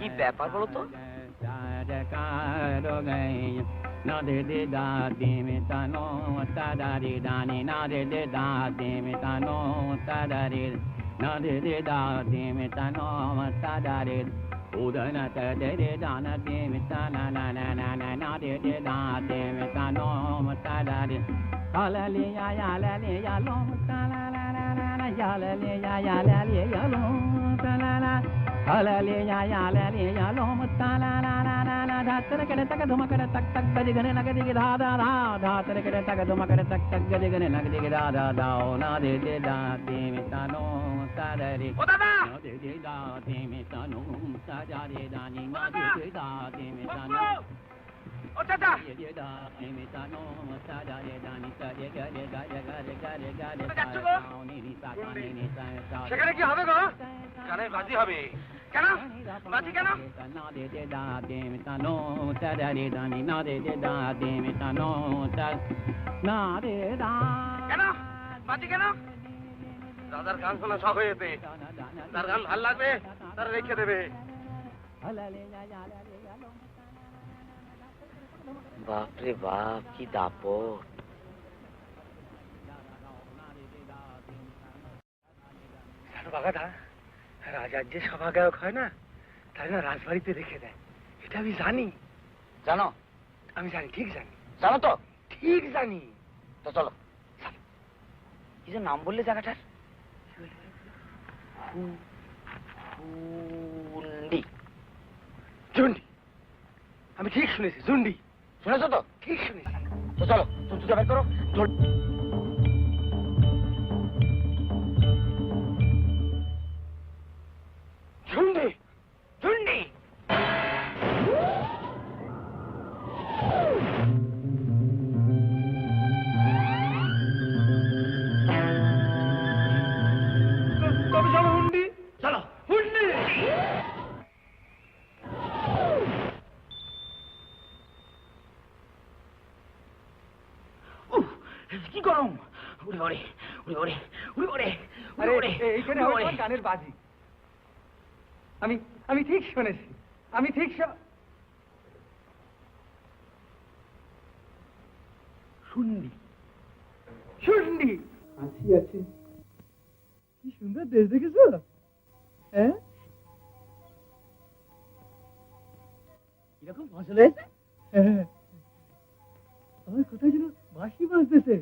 কি ব্যাপার বলো তো? না দে দে দা দে মে তানো তা দা রে দানি না দে দে দা দে মে তানো তা দা রে না দে দে দা দে মে তানো তা দা রে উদনা তা দে দে দা না দে মে তা না না না না না না দে দে দা দে মে তানো তা দা রে Yalale ya yalale ya long ta la la la la la yalale ya yalale ya long ta la la yalale ya yalale ya long ta la la la la la धातर करे तक धुमकर तक तक गज गने नग दिग धा धा धा धातर करे तक धुमकर तक तक गज गने नग दिग धा धा धा ओ ना दे दे दा ते में तानो सारे ओ दादा दे दे दा ते में तानो सा जा रे दानी ना दे दे दा ते में तानो চাচা। সেখানে কি হবে গো? গানে বাজি হবে। কেন? বাজি কেন? বাজি কেন? দাদার গান শোনা শখ হয়েছে তার গান ভালো লাগবে তার রেখে দেবে। বাপরে বাপ কি দাপট। বাগাদা রাজার যে সভা গায়ক হয় না তাই না রাজবাড়িতে রেখে দেয়। এটা আমি জানি। জানো? আমি জানি ঠিক জানি। জানো তো? ঠিক জানি। তো চলো। কি যে নাম বললে জায়গাটার? জুন্ডি। আমি ঠিক শুনেছি জুন্ডি। শুনেছো তো? ঠিক শুনেছি? তো চলো তুমি জুতা বের করো। কি গরম? উড়ে ওরে উড়ে ওরে উড়ে ওরে উড়ে ওরে এইখানে আমার গানের বাজি। আমি আমি ঠিক শুনেছি আমি ঠিক শ- শুন্ডি শুন্ডি আছি আছে। কি সুন্দর দেশ দেখেছ? হ্যাঁ? কীরকম ফসল হয়েছে হ্যাঁ। আমার কোথায় যেন वाशी मानते थे